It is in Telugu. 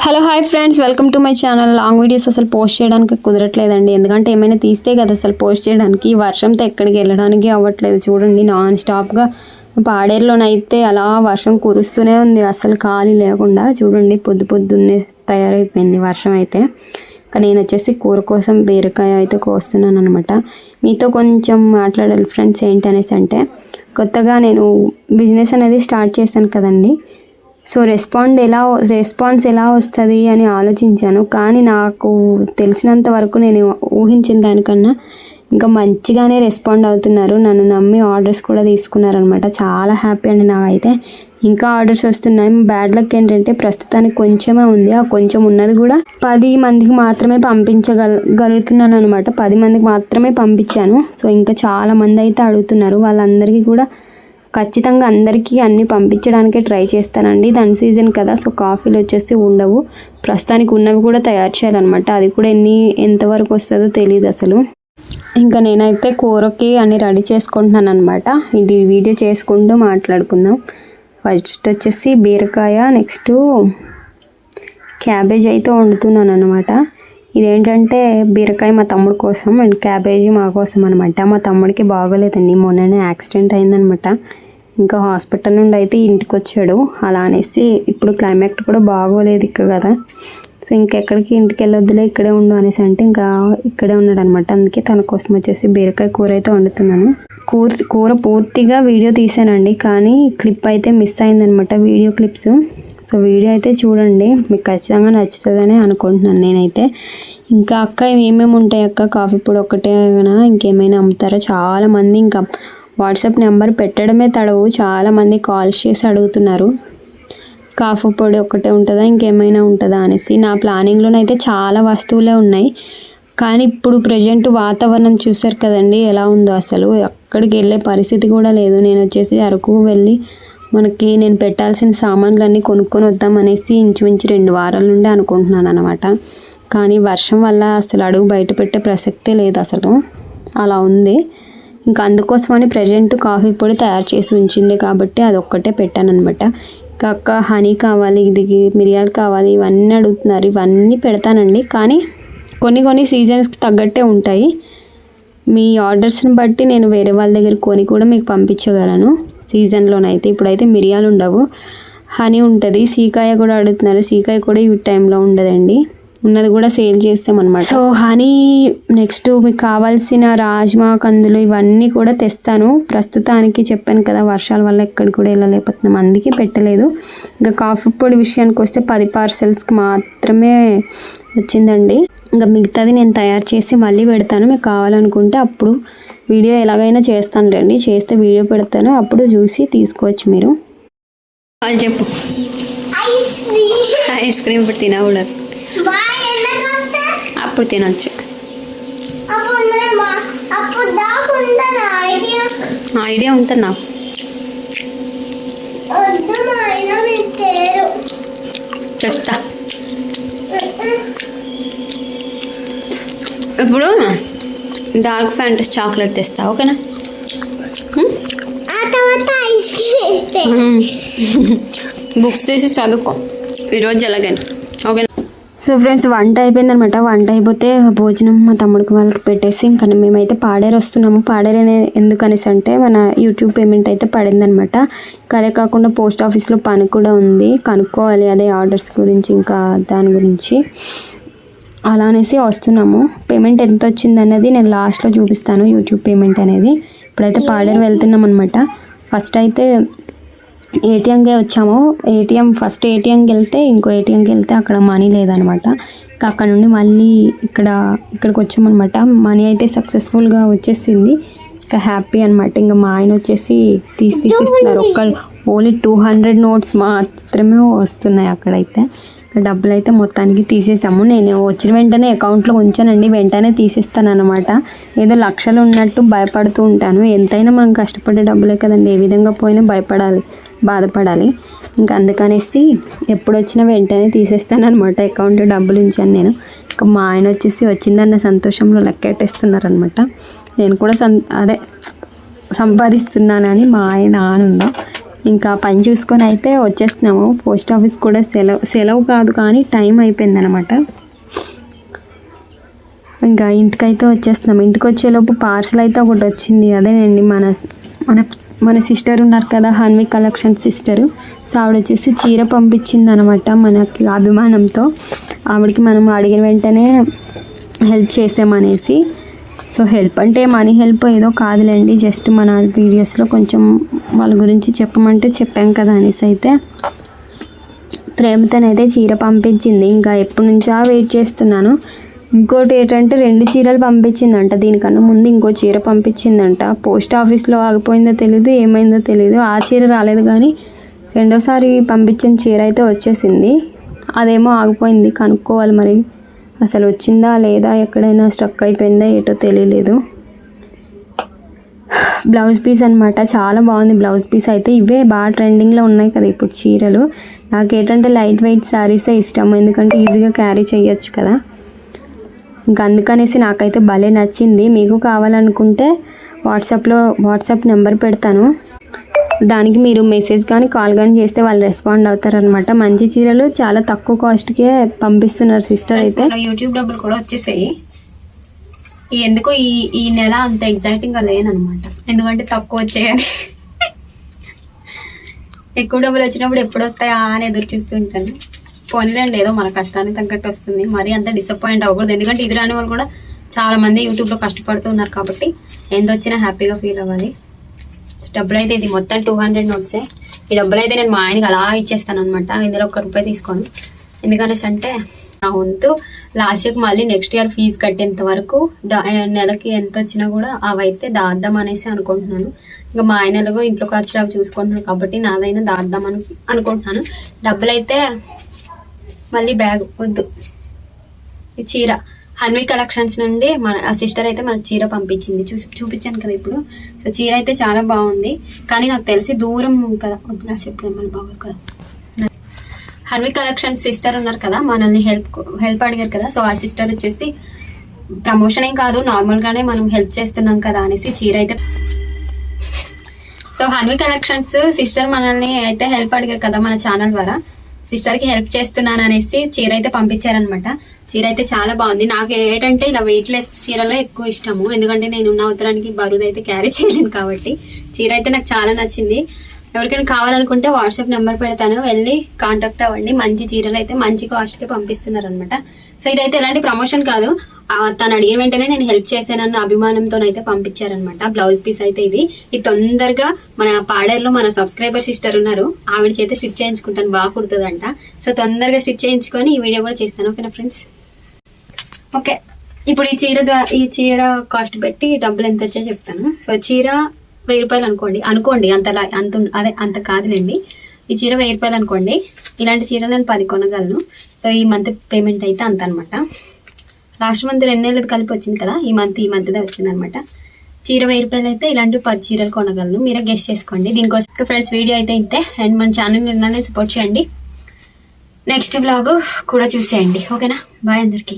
Hello hi friends. Welcome to my channel. Long videos అసలు పోస్ట్ చేయడానికి కుదరట్లేదండి. ఎందుకంటే ఏమైనా తీస్తే కదా అసలు పోస్ట్ చేయడానికి. వర్షంతో ఎక్కడికి వెళ్ళడానికి అవ్వట్లేదు. చూడండి నాన్ స్టాప్గా పాడేరులోనైతే అలా వర్షం కురుస్తూనే ఉంది. అసలు ఖాళీ లేకుండా చూడండి పొద్దు పొద్దున్నే తయారైపోయింది వర్షం అయితే. ఇక్కడ నేను వచ్చేసి కూర కోసం బీరకాయ అయితే కోస్తున్నాను అనమాట మీతో కొంచెం మాట్లాడాలి ఫ్రెండ్స్ ఏంటనేసి అంటే కొత్తగా నేను బిజినెస్ అనేది స్టార్ట్ చేశాను కదండి. సో రెస్పాండ్ ఎలా రెస్పాన్స్ ఎలా వస్తుంది అని ఆలోచించాను. కానీ నాకు తెలిసినంత వరకు నేను ఊహించిన దానికన్నా ఇంకా మంచిగానే రెస్పాండ్ అవుతున్నారు. నన్ను నమ్మి ఆర్డర్స్ కూడా తీసుకున్నారనమాట చాలా హ్యాపీ అండి నాకైతే. ఇంకా ఆర్డర్స్ వస్తున్నాయి. బ్యాడ్ లక్ ఏంటంటే ప్రస్తుతానికి కొంచెమే ఉంది. ఆ కొంచెం ఉన్నది కూడా పది మందికి మాత్రమే పంపించగల గలుగుతున్నాను అనమాట పది మందికి మాత్రమే పంపించాను. సో ఇంకా చాలా మంది అయితే అడుగుతున్నారు. వాళ్ళందరికీ కూడా ఖచ్చితంగా అందరికీ అన్నీ పంపించడానికే ట్రై చేస్తానండి. దాని సీజన్ కదా సో కాఫీలు వచ్చేసి ఉండవు. ప్రస్తుతానికి ఉన్నవి కూడా తయారు చేయాలన్నమాట. అది కూడా ఎన్ని ఎంతవరకు వస్తుందో తెలియదు అసలు. ఇంకా నేనైతే కూరకి అన్ని రెడీ చేసుకుంటున్నాను అనమాట ఇది వీడియో చేసుకుంటూ మాట్లాడుకుందాం. ఫస్ట్ వచ్చేసి బీరకాయ నెక్స్ట్ క్యాబేజ్ అయితే వండుతున్నాను అనమాట ఇదేంటంటే బీరకాయ మా తమ్ముడు కోసం అండ్ క్యాబేజీ మా కోసం అనమాట మా తమ్ముడికి బాగోలేదండి. మొన్ననే యాక్సిడెంట్ అయిందనమాట ఇంకా హాస్పిటల్ నుండి అయితే ఇంటికి వచ్చాడు అలా అనేసి ఇప్పుడు క్లైమాక్ట్ కూడా బాగోలేదు ఇక్కడ కదా. సో ఇంకెక్కడికి ఇంటికి వెళ్ళొద్దులే ఇక్కడే ఉండు అనేసి అంటే ఇంకా ఇక్కడే ఉన్నాడు అనమాట అందుకే తన కోసం వచ్చేసి బీరకాయ కూర అయితే వండుతున్నాను. కూర కూర పూర్తిగా వీడియో తీసానండి కానీ క్లిప్ అయితే మిస్ అయిందనమాట వీడియో క్లిప్స్. సో వీడియో అయితే చూడండి మీకు ఖచ్చితంగా నచ్చుతుందని అనుకుంటున్నాను నేనైతే. ఇంకా అక్క ఏమేమి ఉంటాయి అక్క? కాఫీ పొడి ఒకటే ఇంకేమైనా అమ్ముతారా? చాలామంది ఇంకా వాట్సాప్ నెంబర్ పెట్టడమే తడవు. చాలామంది కాల్స్ చేసి అడుగుతున్నారు. కాఫ్ పొడి ఒకటే ఉంటుందా? ఇంకేమైనా ఉంటుందా అనేసి. నా ప్లానింగ్లోనైతే చాలా వస్తువులే ఉన్నాయి. కానీ ఇప్పుడు ప్రజెంట్ వాతావరణం చూసారు కదండి ఎలా ఉందో అసలు. అక్కడికి వెళ్ళే పరిస్థితి కూడా లేదు. నేను వచ్చేసి అరకు వెళ్ళి మనకి నేను పెట్టాల్సిన సామాన్లన్నీ కొనుక్కొని వద్దాం అనేసి ఇంచుమించు రెండు వారాల నుండి అనుకుంటున్నాను అనమాట కానీ వర్షం వల్ల అసలు అడుగు బయట పెట్టే ప్రసక్తే లేదు అసలు. అలా ఉంది. ఇంకా అందుకోసమని ప్రజెంట్ కాఫీ పొడి తయారు చేసి ఉంచింది కాబట్టి అది ఒక్కటే పెట్టాను అనమాట అక్క హనీ కావాలి ఇది మిరియాలు కావాలి ఇవన్నీ అడుగుతున్నారు. ఇవన్నీ పెడతానండి. కానీ కొన్ని కొన్ని సీజన్స్కి తగ్గట్టే ఉంటాయి. మీ ఆర్డర్స్ని బట్టి నేను వేరే వాళ్ళ దగ్గర కొని కూడా మీకు పంపించగలను. సీజన్లోనైతే ఇప్పుడైతే మిరియాలు ఉండవు. హనీ ఉంటుంది. సీకాయ కూడా అడుగుతున్నారు. సీకాయ కూడా ఈ టైంలో ఉండదండి. ఉన్నది కూడా సేల్ చేస్తామన్నమాట. సో హనీ నెక్స్ట్ మీకు కావాల్సిన రాజ్మా కందులు ఇవన్నీ కూడా తెస్తాను. ప్రస్తుతానికి చెప్పాను కదా వర్షాల వల్ల ఎక్కడ కూడా వెళ్ళలేకపోతున్నాం. అందుకే పెట్టలేదు. ఇంకా కాఫీ పొడి విషయానికి వస్తే పది పార్సెల్స్కి మాత్రమే వచ్చిందండి. ఇంకా మిగతాది నేను తయారు చేసి మళ్ళీ పెడతాను. మీకు కావాలనుకుంటే అప్పుడు వీడియో ఎలాగైనా చేస్తాను రండి. చేస్తే వీడియో పెడతాను. అప్పుడు చూసి తీసుకోవచ్చు మీరు. చెప్పు. Ice cream. ఇప్పుడు తినకూడదు. అప్పుడు తినొచ్చు. ఐడియా ఉంటుంది నాకు చెప్తా. ఇప్పుడు డార్క్ ఫ్యాంటస్ చాక్లెట్ తెస్తా ఓకేనా? బుక్స్ తీసి చదువుకో. ఈరోజు ఎలాగైనా. సో ఫ్రెండ్స్ వంట అయిపోయిందనమాట. వంట అయిపోతే భోజనం మా తమ్ముడికి వాళ్ళకి పెట్టేసి ఇంకా మేమైతే పాడేరు వస్తున్నాము. పాడేరు అనే ఎందుకనేసి అంటే మన యూట్యూబ్ పేమెంట్ అయితే పడిందనమాట. ఇంకా అదే కాకుండా పోస్ట్ ఆఫీస్లో పని కూడా ఉంది. కనుక్కోవాలి అదే ఆర్డర్స్ గురించి ఇంకా దాని గురించి. అలా అనేసి వస్తున్నాము. పేమెంట్ ఎంత వచ్చింది అనేది నేను లాస్ట్లో చూపిస్తాను యూట్యూబ్ పేమెంట్ అనేది. ఇప్పుడైతే పాడేరు వెళ్తున్నాం అనమాట ఫస్ట్ అయితే ఏటీఎంకే వచ్చాము. ఏటీఎం ఫస్ట్ ఏటీఎంకి వెళ్తే ఇంకో ఏటీఎంకి వెళ్తే అక్కడ మనీ లేదనమాట. ఇంకా అక్కడ నుండి మళ్ళీ ఇక్కడ ఇక్కడికి వచ్చామన్నమాట మనీ అయితే సక్సెస్ఫుల్గా వచ్చేసింది. ఇంకా హ్యాపీ అనమాట. ఇంకా మా ఆయన వచ్చేసి తీసి తీసిస్తున్నారు ఒక్క ఓన్లీ టూ హండ్రెడ్ నోట్స్ మాత్రమే వస్తున్నాయి అక్కడైతే. ఇంకా డబ్బులు అయితే మొత్తానికి తీసేసాము. నేను వచ్చిన వెంటనే అకౌంట్లో ఉంచానండి. వెంటనే తీసేస్తాను అనమాట ఏదో లక్షలు ఉన్నట్టు భయపడుతూ ఉంటాను. ఎంతైనా మనం కష్టపడే డబ్బులే కదండి. ఏ విధంగా పోయినా భయపడాలి. బాధపడాలి. ఇంకా అందుకనేసి ఎప్పుడు వచ్చినా వెంటనే తీసేస్తాను అనమాట అకౌంట్ డబ్బులు ఉంచాను నేను. ఇంకా మా ఆయన వచ్చేసి వచ్చిందన్న సంతోషంలో లెక్కెట్టేస్తున్నారనమాట నేను కూడా సం అదే సంపాదిస్తున్నానని మా ఆయన ఆనందం. ఇంకా పని చూసుకొని అయితే వచ్చేస్తున్నాము. పోస్ట్ ఆఫీస్ కూడా సెలవు సెలవు కాదు కానీ టైం అయిపోయిందనమాట ఇంకా ఇంటికైతే వచ్చేస్తున్నాం ఇంటికి వచ్చేలోపు పార్సల్ అయితే ఒకటి వచ్చింది అదేనండి మన మన మన సిస్టర్ ఉన్నారు కదా హన్వి కలెక్షన్ సిస్టరు సో ఆవిడ వచ్చేసి చీర పంపించింది అనమాట మనకి అభిమానంతో. ఆవిడకి మనం అడిగిన వెంటనే హెల్ప్ చేసామనేసి. సో హెల్ప్ అంటే మనీ హెల్ప్ ఏదో కాదులేండి జస్ట్ మన వీడియోస్లో కొంచెం వాళ్ళ గురించి చెప్పమంటే చెప్పాం కదా అనేసి అయితే. ప్రేమతోనైతే చీర పంపించింది ఇంకా ఎప్పటి నుంచో వెయిట్ చేస్తున్నాను. ఇంకోటి ఏంటంటే రెండు చీరలు పంపించిందంట దీనికన్నా ముందు ఇంకో చీర పంపించిందంట. పోస్ట్ ఆఫీస్లో ఆగిపోయిందో తెలియదు ఏమైందో తెలియదు ఆ చీర రాలేదు కానీ రెండోసారి పంపించిన చీర అయితే వచ్చేసింది. అదేమో ఆగిపోయింది కనుక్కోవాలి మరి. అసలు వచ్చిందా లేదా ఎక్కడైనా స్ట్రక్ అయిపోయిందా ఏటో తెలియలేదు బ్లౌజ్ పీస్ అనమాట చాలా బాగుంది బ్లౌజ్ పీస్ అయితే. ఇవే బాగా ట్రెండింగ్లో ఉన్నాయి కదా ఇప్పుడు చీరలు. నాకు ఏంటంటే లైట్ వెయిట్ శారీసే ఇష్టం. ఎందుకంటే ఈజీగా క్యారీ చేయొచ్చు కదా. ఇంకా అందుకనేసి నాకైతే భలే నచ్చింది. మీకు కావాలనుకుంటే వాట్సాప్లో వాట్సాప్ నెంబర్ పెడతాను. దానికి మీరు మెసేజ్ కానీ కాల్ కానీ చేస్తే వాళ్ళు రెస్పాండ్ అవుతారనమాట మంచి చీరలు చాలా తక్కువ కాస్ట్కే పంపిస్తున్నారు సిస్టర్ అయితే. యూట్యూబ్ డబ్బులు కూడా వచ్చేసాయి. ఎందుకో ఈ ఈ నెల అంత ఎగ్జైటింగ్గా లేనమాట ఎందుకంటే తక్కువ వచ్చాయని. ఎక్కువ డబ్బులు వచ్చినప్పుడు ఎప్పుడు వస్తాయా అని ఎదురు చూస్తుంటాను పోనీలేండి ఏదో మన కష్టానికి తగ్గట్టు వస్తుంది. మరి అంత డిసప్పాయింట్ అవ్వకూడదు. ఎందుకంటే ఇది రాని వాళ్ళు కూడా చాలా మంది యూట్యూబ్లో కష్టపడుతున్నారు కాబట్టి ఎంత వచ్చినా హ్యాపీగా ఫీల్ అవ్వాలి. డబ్బులు అయితే ఇది మొత్తం టూ హండ్రెడ్ నోట్సే ఈ డబ్బులు అయితే నేను మా ఆయనకి అలా ఇచ్చేస్తాను అనమాట ఇందులో ఒక్క రూపాయి తీసుకోను. ఎందుకనేసి అంటే నా వంతు లాస్ట్ ఇయర్కి మళ్ళీ నెక్స్ట్ ఇయర్ ఫీజు కట్టేంత వరకు నెలకి ఎంత వచ్చినా కూడా అవైతే దాద్దాం అనేసి అనుకుంటున్నాను. ఇంకా మా ఆయన ఎలాగో ఇంట్లో ఖర్చులు అవి చూసుకుంటున్నాను కాబట్టి నాదైనా దాద్దాం అని అనుకుంటున్నాను. డబ్బులు అయితే మళ్ళీ బ్యాగ్ వద్దు. చీర. హన్వి కలెక్షన్స్ నుండి మన ఆ సిస్టర్ అయితే మనకు చీర పంపించింది. చూసి చూపించాను కదా ఇప్పుడు. సో చీర అయితే చాలా బాగుంది. కానీ నాకు తెలిసి దూరం కదా. వద్దు నాకు చెప్పలేదు మన బాబు కదా. హన్వి కలెక్షన్ సిస్టర్ ఉన్నారు కదా మనల్ని హెల్ప్ హెల్ప్ అడిగారు కదా. సో ఆ సిస్టర్ వచ్చేసి ప్రమోషన్ ఏం కాదు నార్మల్గానే మనం హెల్ప్ చేస్తున్నాం కదా అనేసి చీర అయితే సో హన్వి కలెక్షన్స్ సిస్టర్ మనల్ని అయితే హెల్ప్ అడిగారు కదా మన ఛానల్ ద్వారా. సిస్టర్కి హెల్ప్ చేస్తున్నాను అనేసి చీర అయితే పంపించారనమాట చీర అయితే చాలా బాగుంది. నాకు ఏంటంటే ఇలా వెయిట్ లెస్ చీరలో ఎక్కువ ఇష్టము. ఎందుకంటే నేను ఉన్న అవతరానికి బరువు అయితే క్యారీ చేయలేను కాబట్టి. చీర అయితే నాకు చాలా నచ్చింది. ఎవరికైనా కావాలనుకుంటే వాట్సాప్ నెంబర్ పెడతాను. వెళ్ళి కాంటాక్ట్ అవ్వండి. మంచి చీరలు అయితే మంచి కాస్ట్కి పంపిస్తున్నారు అనమాట సో ఇదైతే ఎలాంటి ప్రమోషన్ కాదు. తను అడిగిన వెంటనే నేను హెల్ప్ చేశానన్న అభిమానంతో అయితే పంపించారనమాట బ్లౌజ్ పీస్ అయితే ఇది. ఇది తొందరగా మన పాడేరులో మన సబ్స్క్రైబర్ సిస్టర్ ఉన్నారు. ఆవిడ చేత స్టిచ్ చేయించుకుంటాను. బాగా కుడుతుందంట. సో తొందరగా స్టిచ్ చేయించుకొని ఈ వీడియో కూడా చేస్తాను. ఓకేనా ఫ్రెండ్స్ ఓకే ఇప్పుడు ఈ చీర ఈ చీర కాస్ట్ పెట్టి డబ్బులు ఎంత వచ్చా చెప్తాను. సో చీర వెయ్యి రూపాయలు అనుకోండి. అనుకోండి అంత అంత అదే అంత కాదులేండి. ఈ చీర వెయ్యి రూపాయలు అనుకోండి. ఇలాంటి చీర నేను పది కొనగలను. సో ఈ మంత్ పేమెంట్ అయితే అంత అనమాట లాస్ట్ మంత్ రెండు నెలలు కలిపి వచ్చింది కదా ఈ మంత్ ఈ మంత్దే వచ్చింది అనమాట చీర వెయ్యి రూపాయలు అయితే ఇలాంటి పది చీరలు కొనగలను. మీరే గెస్ట్ చేసుకోండి. దీనికోసం ఫ్రెండ్స్ వీడియో అయితే ఇంతే. అండ్ మన ఛానల్ నిన్ననే సపోర్ట్ చేయండి. నెక్స్ట్ బ్లాగ్ కూడా చూసేయండి. ఓకేనా? బాయ్ అందరికీ.